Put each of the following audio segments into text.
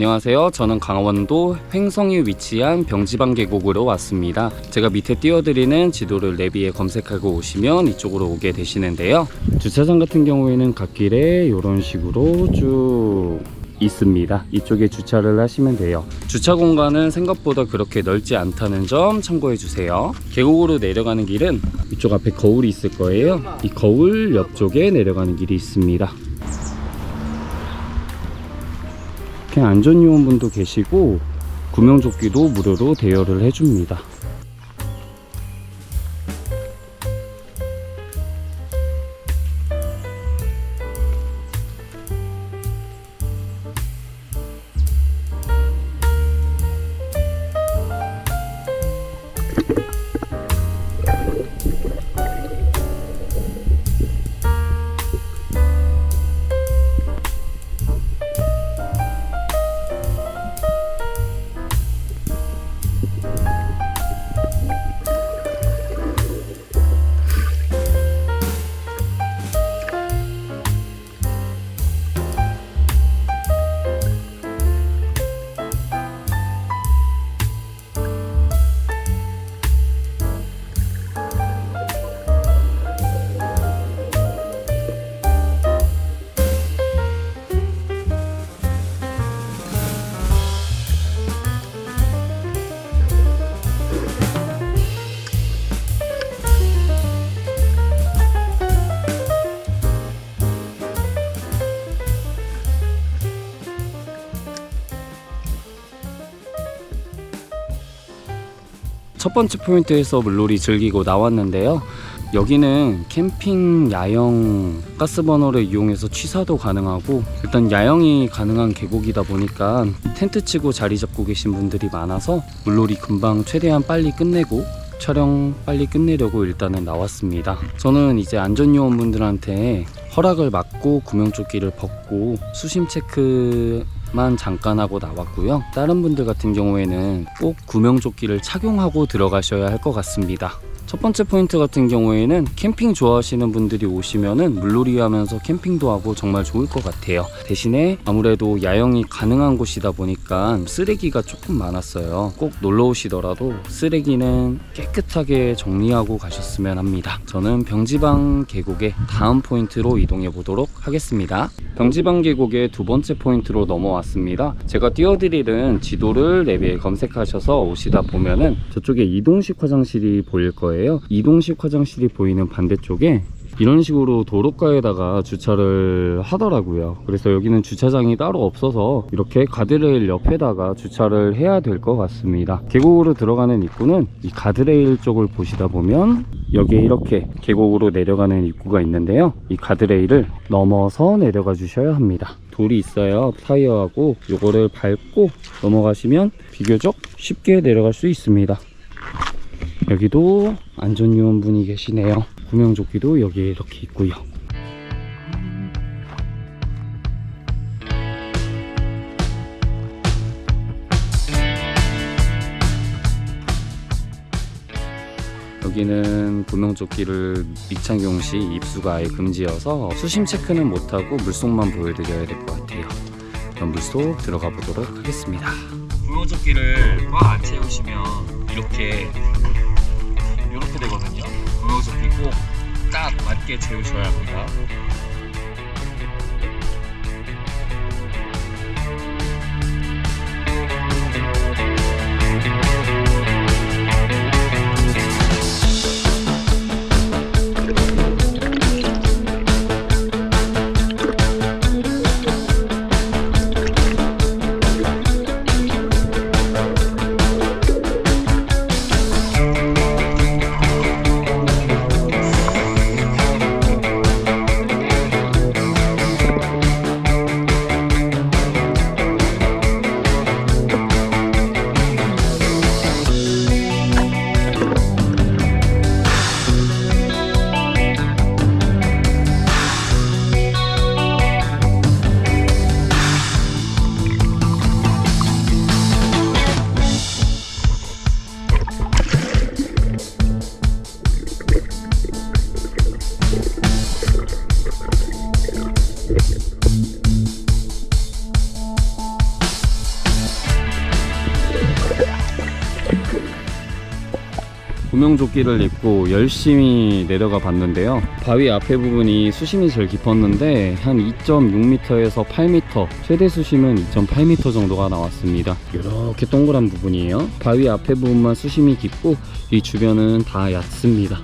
안녕하세요. 저는 강원도 횡성에 위치한 병지방 계곡으로 왔습니다. 제가 밑에 띄워드리는 지도를 내비에 검색하고 오시면 이쪽으로 오게 되시는데요. 주차장 같은 경우에는 갓길에 이런 식으로 쭉 있습니다. 이쪽에 주차를 하시면 돼요. 주차 공간은 생각보다 그렇게 넓지 않다는 점 참고해 주세요. 계곡으로 내려가는 길은 이쪽 앞에 거울이 있을 거예요. 이 거울 옆쪽에 내려가는 길이 있습니다. 이렇게 안전요원분도 계시고 구명조끼도 무료로 대여를 해줍니다. 첫 번째 포인트에서 물놀이 즐기고 나왔는데요. 여기는 캠핑 야영 가스버너를 이용해서 취사도 가능하고 일단 야영이 가능한 계곡이다 보니까 텐트 치고 자리 잡고 계신 분들이 많아서 물놀이 금방 최대한 빨리 끝내고 촬영 빨리 끝내려고 일단은 나왔습니다. 저는 이제 안전요원분들한테 허락을 받고 구명조끼를 벗고 수심 체크 만 잠깐 하고 나왔고요. 다른 분들 같은 경우에는 꼭 구명조끼를 착용하고 들어가셔야 할 것 같습니다. 첫 번째 포인트 같은 경우에는 캠핑 좋아하시는 분들이 오시면은 물놀이 하면서 캠핑도 하고 정말 좋을 것 같아요. 대신에 아무래도 야영이 가능한 곳이다 보니까 쓰레기가 조금 많았어요. 꼭 놀러 오시더라도 쓰레기는 깨끗하게 정리하고 가셨으면 합니다. 저는 병지방 계곡의 다음 포인트로 이동해 보도록 하겠습니다. 병지방 계곡의 두 번째 포인트로 넘어왔습니다. 제가 띄워드리는 지도를 내비에 검색하셔서 오시다 보면은 저쪽에 이동식 화장실이 보일 거예요. 이동식 화장실이 보이는 반대쪽에 이런 식으로 도로가에다가 주차를 하더라고요. 그래서 여기는 주차장이 따로 없어서 이렇게 가드레일 옆에다가 주차를 해야 될 것 같습니다. 계곡으로 들어가는 입구는 이 가드레일 쪽을 보시다 보면 여기에 이렇게 계곡으로 내려가는 입구가 있는데요. 이 가드레일을 넘어서 내려가 주셔야 합니다. 돌이 있어요. 타이어하고 요거를 밟고 넘어가시면 비교적 쉽게 내려갈 수 있습니다. 여기도 안전요원분이 계시네요. 구명조끼도 여기에 이렇게 있고요. 여기는 구명조끼를 밑창경 시 입수가 아예 금지여서 수심 체크는 못하고 물속만 보여드려야 될 것 같아요. 그럼 물속 들어가 보도록 하겠습니다. 구명조끼를 꽉 안 채우시면 이렇게 이렇게 되거든요. 구명조끼 꼭딱 맞게 채우셔야 합니다. 구명조끼를 입고 열심히 내려가 봤는데요. 바위 앞에 부분이 수심이 제일 깊었는데 한 2.6m에서 8m, 최대 수심은 2.8m 정도가 나왔습니다. 이렇게 동그란 부분이에요. 바위 앞에 부분만 수심이 깊고 이 주변은 다 얕습니다.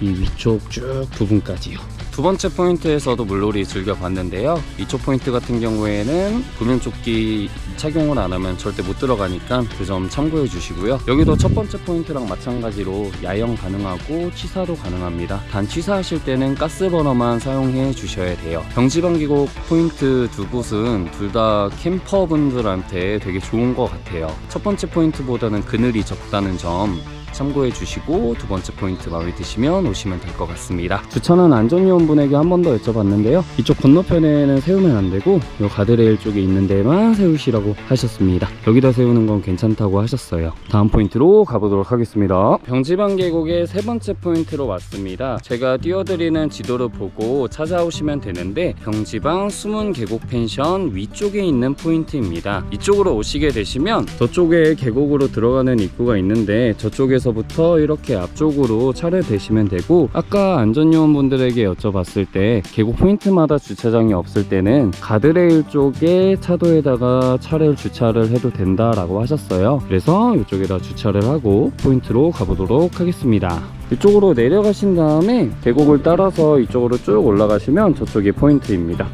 이 위쪽 쭉 부분까지요. 두 번째 포인트에서도 물놀이 즐겨봤는데요. 이쪽 포인트 같은 경우에는 구명조끼 착용을 안 하면 절대 못 들어가니까 그 점 참고해 주시고요. 여기도 첫 번째 포인트랑 마찬가지로 야영 가능하고 취사도 가능합니다. 단 취사하실 때는 가스버너만 사용해 주셔야 돼요. 병지방계곡 포인트 두 곳은 둘 다 캠퍼분들한테 되게 좋은 것 같아요. 첫 번째 포인트보다는 그늘이 적다는 점 참고해 주시고 두 번째 포인트 마음에 드시면 오시면 될 것 같습니다. 주차는 안전요원분에게 한 번 더 여쭤봤는데요. 이쪽 건너편에는 세우면 안 되고 요 가드레일 쪽에 있는 데만 세우시라고 하셨습니다. 여기다 세우는 건 괜찮다고 하셨어요. 다음 포인트로 가보도록 하겠습니다. 병지방 계곡의 세 번째 포인트로 왔습니다. 제가 띄워드리는 지도를 보고 찾아오시면 되는데 병지방 숨은 계곡 펜션 위쪽에 있는 포인트입니다. 이쪽으로 오시게 되시면 저쪽에 계곡으로 들어가는 입구가 있는데 저쪽에서 부터 이렇게 앞쪽으로 차를 대시면 되고 아까 안전요원분들에게 여쭤봤을 때 계곡 포인트마다 주차장이 없을 때는 가드레일 쪽에 차도에다가 차를 주차를 해도 된다라고 하셨어요. 그래서 이쪽에다 주차를 하고 포인트로 가보도록 하겠습니다. 이쪽으로 내려가신 다음에 계곡을 따라서 이쪽으로 쭉 올라가시면 저쪽이 포인트입니다.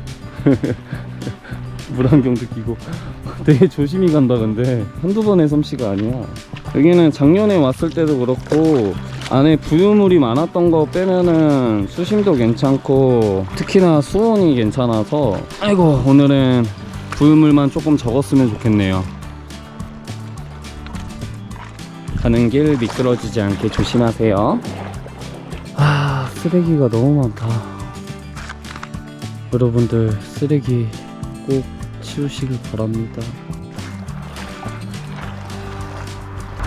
물안경도 끼고 되게 조심히 간다 근데. 한두 번의 솜씨가 아니야. 여기는 작년에 왔을 때도 그렇고 안에 부유물이 많았던 거 빼면은 수심도 괜찮고 특히나 수온이 괜찮아서. 아이고 오늘은 부유물만 조금 적었으면 좋겠네요. 가는 길 미끄러지지 않게 조심하세요. 아 쓰레기가 너무 많다. 여러분들 쓰레기 꼭 치우시길 바랍니다.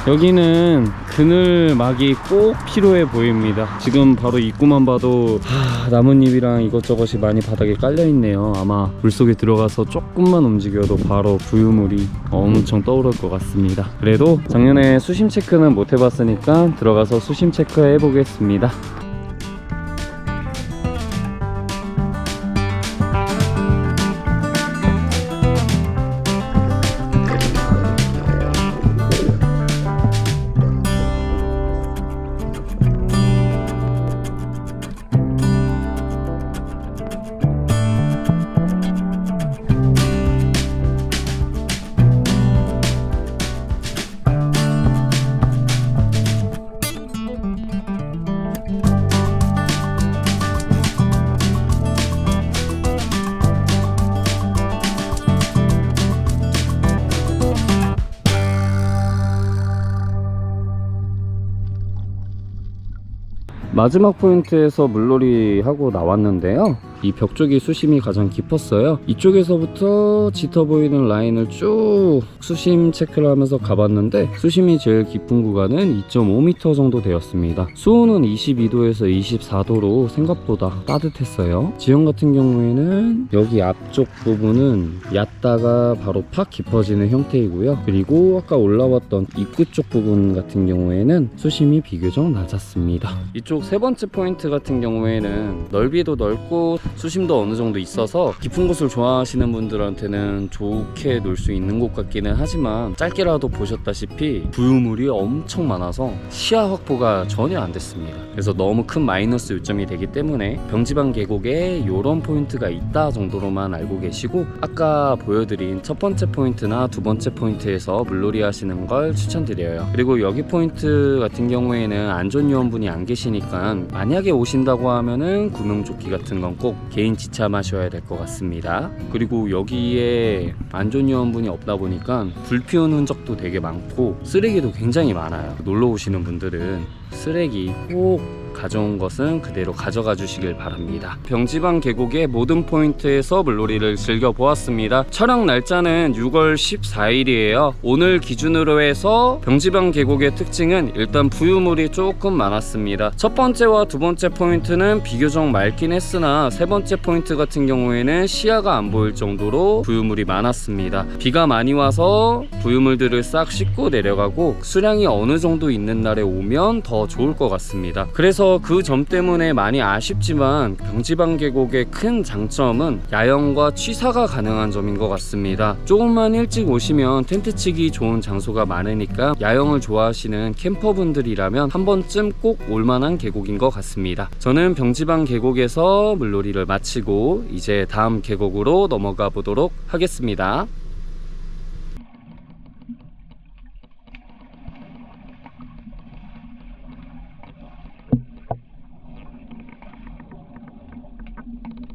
여기는 그늘막이 꼭 필요해 보입니다. 지금 바로 입구만 봐도 하, 나뭇잎이랑 이것저것이 많이 바닥에 깔려 있네요. 아마 물속에 들어가서 조금만 움직여도 바로 부유물이 엄청 떠오를 것 같습니다. 그래도 작년에 수심 체크는 못 해봤으니까 들어가서 수심 체크 해 보겠습니다. 마지막 포인트에서 물놀이 하고 나왔는데요. 이 벽 쪽이 수심이 가장 깊었어요. 이쪽에서부터 짙어 보이는 라인을 쭉 수심 체크를 하면서 가봤는데 수심이 제일 깊은 구간은 2.5m 정도 되었습니다. 수온은 22도에서 24도로 생각보다 따뜻했어요. 지형 같은 경우에는 여기 앞쪽 부분은 얕다가 바로 팍 깊어지는 형태이고요. 그리고 아까 올라왔던 입구 쪽 부분 같은 경우에는 수심이 비교적 낮았습니다. 이쪽 세 번째 포인트 같은 경우에는 넓이도 넓고 수심도 어느 정도 있어서 깊은 곳을 좋아하시는 분들한테는 좋게 놀 수 있는 곳 같기는 하지만 짧게라도 보셨다시피 부유물이 엄청 많아서 시야 확보가 전혀 안 됐습니다. 그래서 너무 큰 마이너스 요점이 되기 때문에 병지방 계곡에 이런 포인트가 있다 정도로만 알고 계시고 아까 보여드린 첫 번째 포인트나 두 번째 포인트에서 물놀이 하시는 걸 추천드려요. 그리고 여기 포인트 같은 경우에는 안전요원분이 안 계시니까 만약에 오신다고 하면은 구명조끼 같은 건 꼭 개인 지참하셔야 될 것 같습니다. 그리고 여기에 안전요원분이 없다 보니까 불 피운 흔적도 되게 많고 쓰레기도 굉장히 많아요. 놀러 오시는 분들은 쓰레기 꼭 가져온 것은 그대로 가져가 주시길 바랍니다. 병지방 계곡의 모든 포인트에서 물놀이를 즐겨 보았습니다. 촬영 날짜는 6월 14일이에요. 오늘 기준으로 해서 병지방 계곡의 특징은 일단 부유물이 조금 많았습니다. 첫 번째와 두 번째 포인트는 비교적 맑긴 했으나 세 번째 포인트 같은 경우에는 시야가 안 보일 정도로 부유물이 많았습니다. 비가 많이 와서 부유물들을 싹 씻고 내려가고 수량이 어느 정도 있는 날에 오면 더 좋을 것 같습니다. 그래서 그 점 때문에 많이 아쉽지만 병지방 계곡의 큰 장점은 야영과 취사가 가능한 점인 것 같습니다. 조금만 일찍 오시면 텐트 치기 좋은 장소가 많으니까 야영을 좋아하시는 캠퍼분들이라면 한 번쯤 꼭 올만한 계곡인 것 같습니다. 저는 병지방 계곡에서 물놀이를 마치고 이제 다음 계곡으로 넘어가 보도록 하겠습니다.